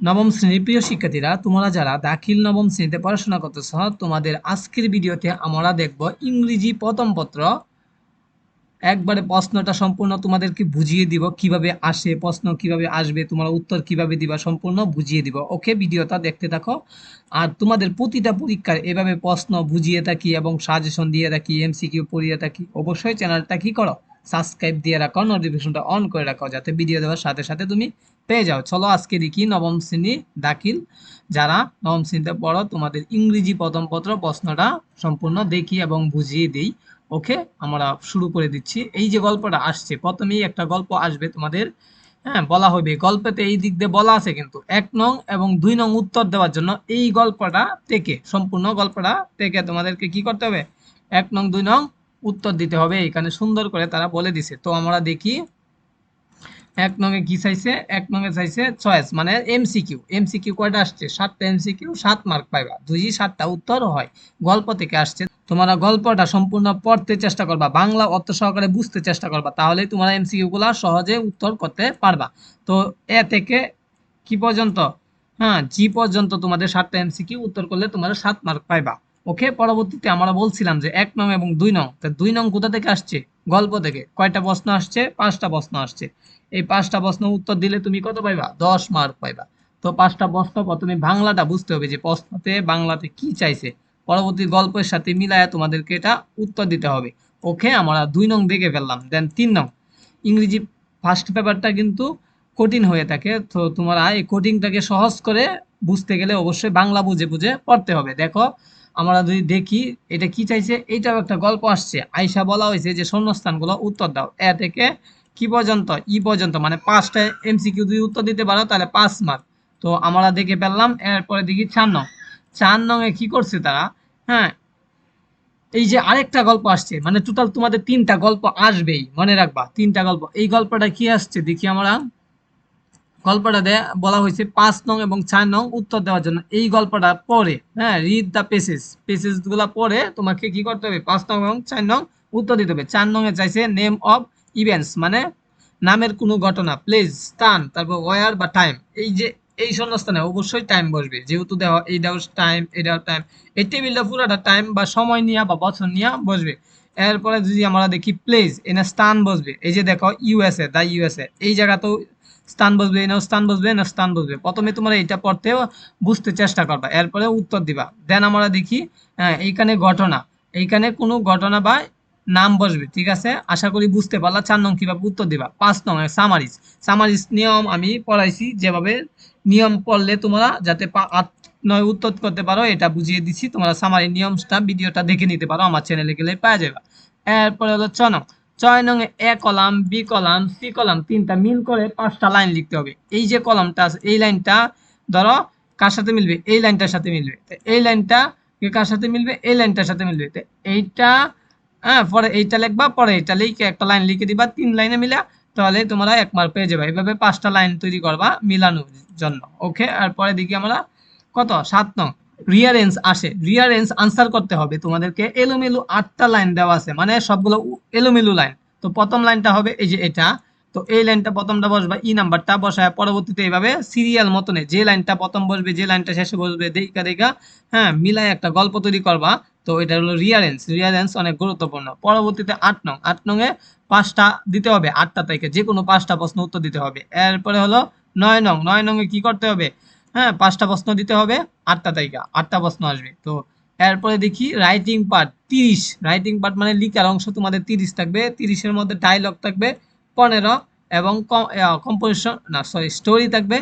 নবম শ্রেণির প্রিয় শিক্ষার্থীরা, তোমরা যারা দাখিল নবম শ্রেণীতে পড়াশোনা করতেছ, তোমাদের আজকের ভিডিওতে আমরা দেখব ইংরেজি প্রথম পত্র। একবারে প্রশ্নটা সম্পূর্ণ তোমাদেরকে বুঝিয়ে দিব, কীভাবে আসে, প্রশ্ন কীভাবে আসবে, তোমরা উত্তর কীভাবে দিবা সম্পূর্ণ বুঝিয়ে দিব। ওকে, ভিডিওটা দেখতে থাকো। আর তোমাদের প্রতিটা পরীক্ষার এভাবে প্রশ্ন বুঝিয়ে থাকি এবং সাজেশন দিয়ে থাকি এমসিকিউ পড়িয়ে থাকি, অবশ্যই চ্যানেলটা কি করো? সাবস্ক্রাইব দিয়ে রাখো নোটিফিকেশনটা অন করে রাখো, যাতে ভিডিও দেওয়ার সাথে সাথে তুমি পেয়ে যাও। চলো আজকে দেখি নবম শ্রেণি দাখিল। যারা নবম শ্রেণীতে পড়ো, তোমাদের ইংরেজি প্রথম পত্র প্রশ্নটা সম্পূর্ণ দেখি এবং বুঝিয়ে দিই। ওকে আমরা শুরু করে দিচ্ছি। এই যে গল্পটা আসছে, প্রথমেই একটা গল্প আসবে তোমাদের। হ্যাঁ বলা হবে, গল্পেতে এই দিক দিয়ে বলা আছে কিন্তু, এক নং এবং দুই নং উত্তর দেওয়ার জন্য এই গল্পটা থেকে, সম্পূর্ণ গল্পটা থেকে তোমাদেরকে কি করতে হবে? এক নং, দুই নং উত্তর দিতে হবে, এখানে সুন্দর করে তারা বলে দিছে। তো আমরা দেখি, এক নঙে কি চাইছে? এক নঙে চাইছে চয়েস মানে এমসিকিউ এমসিকিউ কয়টা আসছে? সাতটা এমসিকিউ সাত মার্ক পাইবা। দুই সাতটা উত্তর হয়। গল্প থেকে আসছে। তোমরা গল্পটা সম্পূর্ণ পড়তে চেষ্টা করবা, বাংলা অর্থ সহকারে বুঝতে চেষ্টা করবা তাহলে তোমরা এমসিকিউ গুলা সহজে উত্তর করতে পারবা। তো এ থেকে কি পর্যন্ত? হ্যাঁ জি পর্যন্ত তোমাদের সাতটা এমসিকিউ উত্তর করলে তোমরা সাত মার্ক পাইবা। ওকে? পরবর্তীতে আমরা বলছিলাম যে এক নং এবং দুই নং। তা দুই নং কোথা থেকে আসছে? গল্প থেকে। কয়টা প্রশ্ন আসছে? পাঁচটা প্রশ্ন আসছে। এই পাঁচটা প্রশ্ন উত্তর দিলে তুমি কত পাইবা? দশ মার্ক পাইবা। তো পাঁচটা প্রশ্ন প্রথমে বাংলাটা বুঝতে হবে যে প্রশ্নতে বাংলাতে কি চাইছে। পরবর্তী গল্পের সাথে মিলায় তোমাদেরকে এটা উত্তর দিতে হবে। ওকে? আমরা দুই নং দেখে ফেললাম। দেন তিন নং। ইংরেজি ফার্স্ট পেপারটা কিন্তু কঠিন হয়ে থাকে। তো তোমরা এই কঠিনটাকে সহজ করে বুঝতে গেলে অবশ্যই বাংলা বুঝে বুঝে পড়তে হবে। দেখো আমরা যদি দেখি, এটা কি চাইছে? এইটাও একটা গল্প আসছে। আইসা বলা হয়েছে যে শূন্যস্থানগুলো উত্তর দাও। এ থেকে কি পর্যন্ত? ই পর্যন্ত। মানে পাঁচটা এমসিকিউ যদি উত্তর দিতে পারো, তাহলে পাঁচ মার্ক তো আমরা দেখে পেলাম এরপরে দেখি চার নং। চার নংয়ে কি করছে তারা? হ্যাঁ এই যে আরেকটা গল্প আসছে। মানে টোটাল তোমাদের তিনটা গল্প আসবেই, মনে রাখবা। তিনটা গল্প। এই গল্পটা কি আসছে? দেখি আমরা। গল্পটা বলা হয়েছে পাঁচ নং এবং চার নং উত্তর দেওয়ার জন্য। এই গল্পটা পরে হ্যাঁ রিড দ্য পেসেস পেসেসগুলা পরে তোমাকে কি করতে হবে? পাঁচ নং এবং চার নং উত্তর দিতে হবে। চার নং এ চাইছে নেম অফ ইভেন্টস মানে নামের কোনো ঘটনা। প্লেস স্থান, তারপর ওয়ার বা টাইম এই যে, এই শূন্যস্থানে অবশ্যই টাইম বসবে। যেহেতু দেওয়া এইটাও টাইম এই এটাও টাইম এই টেবিলটা পুরোটা টাইম বা সময় নিয়ে বা বছর নিয়ে বসবে। এরপরে যদি আমরা দেখি প্লেস এনে স্থান বসবে। এই যে দেখো ইউএসএ দা ইউএসএ এই জায়গাতেও স্থান বসবে এনে স্থান বসবে না স্থান বসবে প্রথমে তোমরা এটা পড়তেও বুঝতে চেষ্টা করবা, এরপরে উত্তর দিবা। দেন আমরা দেখি হ্যাঁ এইখানে ঘটনা। এইখানে কোনো ঘটনা বা নাম বসবে, ঠিক আছে? আশা করি বুঝতে পারলা। চার নং কীভাবে উত্তর দিবা? পাঁচ নং সামারিজ সামারিজ নিয়ম আমি পড়াইছি, যেভাবে নিয়ম পড়লে তোমরা যাতে আট নয় উত্তর করতে পারো, এটা বুঝিয়ে দিচ্ছি তোমরা সামারি নিয়মটা, ভিডিওটা দেখে নিতে পারো, আমার চ্যানেলে গেলে পাওয়া যাবে। এরপরে হলো ছ নং। ছয় নং A column, B column, C column, তিনটা মিল করে পাঁচটা লাইন লিখতে হবে। এই যে কলামটা আছে, এই লাইনটা ধরো কার সাথে মিলবে? এই লাইনটার সাথে মিলবে। এই লাইনটা কার সাথে মিলবে? এই লাইনটার সাথে মিলবে। এইটা হ্যাঁ পরে এইটা লিখবা, পরে এইটা লিখে একটা লাইন লিখে দিবা, তিন লাইনে মিলা তাহলে তোমরা এক মার্ক পেয়ে যাবে। এইভাবে পাঁচটা লাইন তৈরি করবা মিলানোর জন্য। ওকে আর পরে দেখি আমরা কত? সাত নং। রিয়ারেন্স আসে। রিয়ারেন্স আনসার করতে হবে। তোমাদেরকে এলোমেলো আটটা লাইন দেওয়া আছে। মানে সবগুলো এলোমেলো লাইন তো প্রথম লাইনটা হবে এই যে এটা। তো এই লাইনটা প্রথমটা বসবা ই নাম্বারটা বসায় পরবর্তীতে এইভাবে সিরিয়াল মতনে যে লাইনটা প্রথম বসবে, যে লাইনটা শেষে বসবে দেখা দেখা হ্যাঁ মিলায় একটা গল্প তৈরি করবা। তো এটা হলো রিয়ারেন্স রিয়ারেন্স অনেক গুরুত্বপূর্ণ। পরবর্তীতে আট নং। আট নং এ পাঁচটা দিতে হবে। আটটা থেকে যে কোনো পাঁচটা প্রশ্ন উত্তর দিতে হবে। এরপরে হলো নয় নং। নয় নং এ কি করতে হবে? হ্যাঁ পাঁচটা প্রশ্ন দিতে হবে, আটটা তারিখা, আটটা প্রশ্ন আসবে। তো এরপরে দেখি রাইটিং পার্ট তিরিশ। রাইটিং পার্ট মানে লিখার অংশ তোমাদের তিরিশ থাকবে। তিরিশের মধ্যে ডায়লগ থাকবে পনেরো এবং কম্পোজিশন না সরি স্টোরি থাকবে।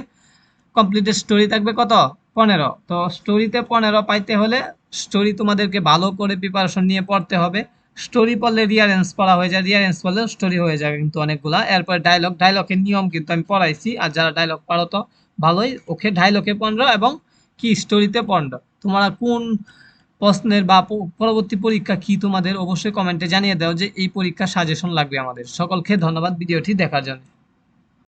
কমপ্লিটেড স্টোরি থাকবে কত? পনেরো। তো স্টোরিতে পনেরো পাইতে হলে স্টোরি তোমাদেরকে ভালো করে প্রিপারেশন নিয়ে পড়তে হবে। স্টোরি পড়লে রিয়ারেন্স পড়া হয়ে যায়। রিয়ারেন্স পড়লে স্টোরি হয়ে যায় কিন্তু অনেকগুলা। এরপরে ডায়লগ ডায়লগের নিয়ম কিন্তু আমি পড়াইছি। আর যারা ডায়লগ পারো তো ভালোই ওকে ডায়লগে পনেরো এবং কি স্টোরিতে পনেরো তোমরা কোন প্রশ্নের বা পরবর্তী পরীক্ষা কি তোমাদের? অবশ্যই কমেন্টে জানিয়ে দাও যে এই পরীক্ষা সাজেশন লাগবে আমাদের। সকলকে ধন্যবাদ ভিডিওটি দেখার জন্য।